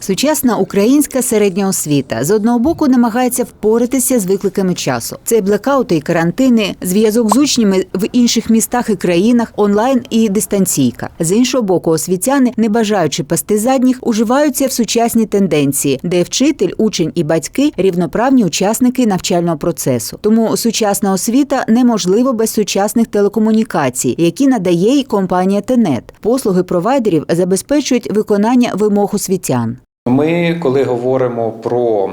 Сучасна українська середня освіта з одного боку намагається впоратися з викликами часу. Це блекаути і карантини, зв'язок з учнями в інших містах і країнах, онлайн і дистанційка. З іншого боку, освітяни, не бажаючи пасти задніх, уживаються в сучасні тенденції, де вчитель, учень і батьки рівноправні учасники навчального процесу. Тому сучасна освіта неможлива без сучасних телекомунікацій, які надає й компанія Тенет. Послуги провайдерів забезпечують виконання вимог освітян. Ми, коли говоримо про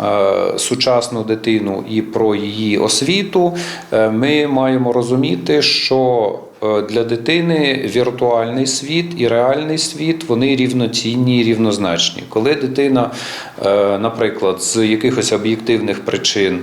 е, сучасну дитину і про її освіту, е, ми маємо розуміти, що е, для дитини віртуальний світ і реальний світ вони рівноцінні і рівнозначні. Коли дитина, наприклад, з якихось об'єктивних причин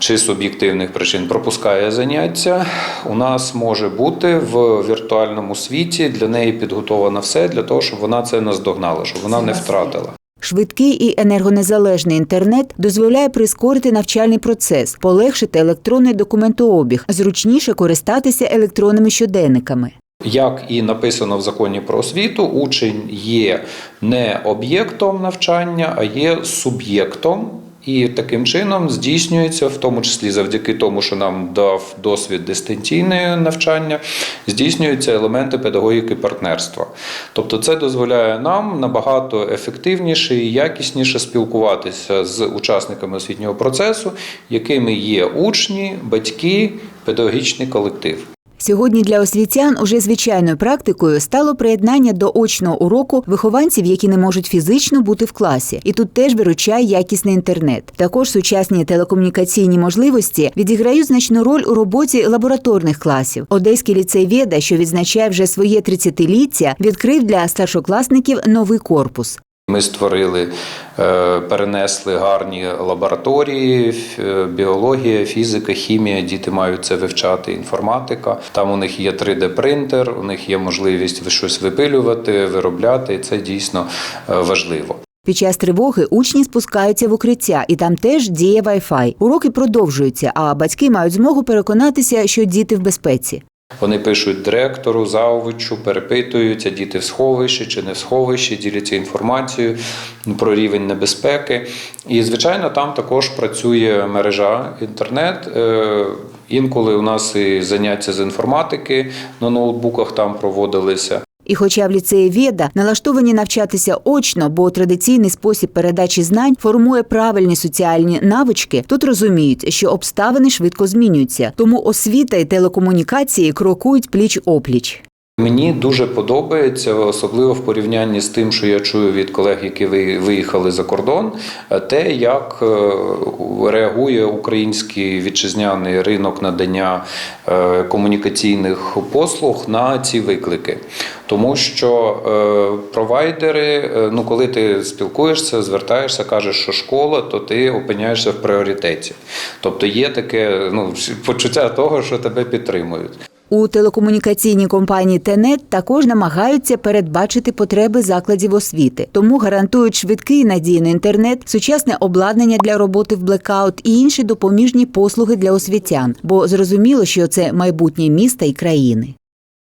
чи суб'єктивних причин пропускає заняття, у нас може бути в віртуальному світі для неї підготовано все для того, щоб вона це наздогнала, щоб вона не втратила. Швидкий і енергонезалежний інтернет дозволяє прискорити навчальний процес, полегшити електронний документообіг, зручніше користатися електронними щоденниками. Як і написано в законі про освіту, учень є не об'єктом навчання, а є суб'єктом. І таким чином здійснюється, в тому числі завдяки тому, що нам дав досвід дистанційне навчання, здійснюються елементи педагогіки партнерства. Тобто, це дозволяє нам набагато ефективніше і якісніше спілкуватися з учасниками освітнього процесу, якими є учні, батьки, педагогічний колектив. Сьогодні для освітян уже звичайною практикою стало приєднання до очного уроку вихованців, які не можуть фізично бути в класі. І тут теж виручає якісний інтернет. Також сучасні телекомунікаційні можливості відіграють значну роль у роботі лабораторних класів. Одеський ліцей Веда, що відзначає вже своє 30-ліття, відкрив для старшокласників новий корпус. Ми створили, е, перенесли гарні лабораторії, е, біологія, фізика, хімія. Діти мають це вивчати, інформатика. Там у них є 3D-принтер, у них є можливість щось випилювати, виробляти. І це дійсно е, важливо. Під час тривоги учні спускаються в укриття, і там теж діє Wi-Fi. Уроки продовжуються, а батьки мають змогу переконатися, що діти в безпеці. Вони пишуть директору, завучу, перепитуються, діти в сховищі чи не в сховищі, діляться інформацією про рівень небезпеки. І, звичайно, там також працює мережа інтернет. Е, Інколи у нас і заняття з інформатики на ноутбуках там проводилися. І хоча в ліцеї Веда налаштовані навчатися очно, бо традиційний спосіб передачі знань формує правильні соціальні навички, тут розуміють, що обставини швидко змінюються, тому освіта і телекомунікації крокують пліч опліч. Мені дуже подобається, особливо в порівнянні з тим, що я чую від колег, які ви- виїхали за кордон, те, як е, реагує український вітчизняний ринок надання е, комунікаційних послуг на ці виклики. Тому що е, провайдери, ну коли ти спілкуєшся, звертаєшся, кажеш, що школа, то ти опиняєшся в пріоритеті. Тобто є таке ну, почуття того, що тебе підтримують. У телекомунікаційній компанії Тенет також намагаються передбачити потреби закладів освіти, тому гарантують швидкий і надійний інтернет, сучасне обладнання для роботи в блекаут і інші допоміжні послуги для освітян, бо зрозуміло, що це майбутнє міста і країни.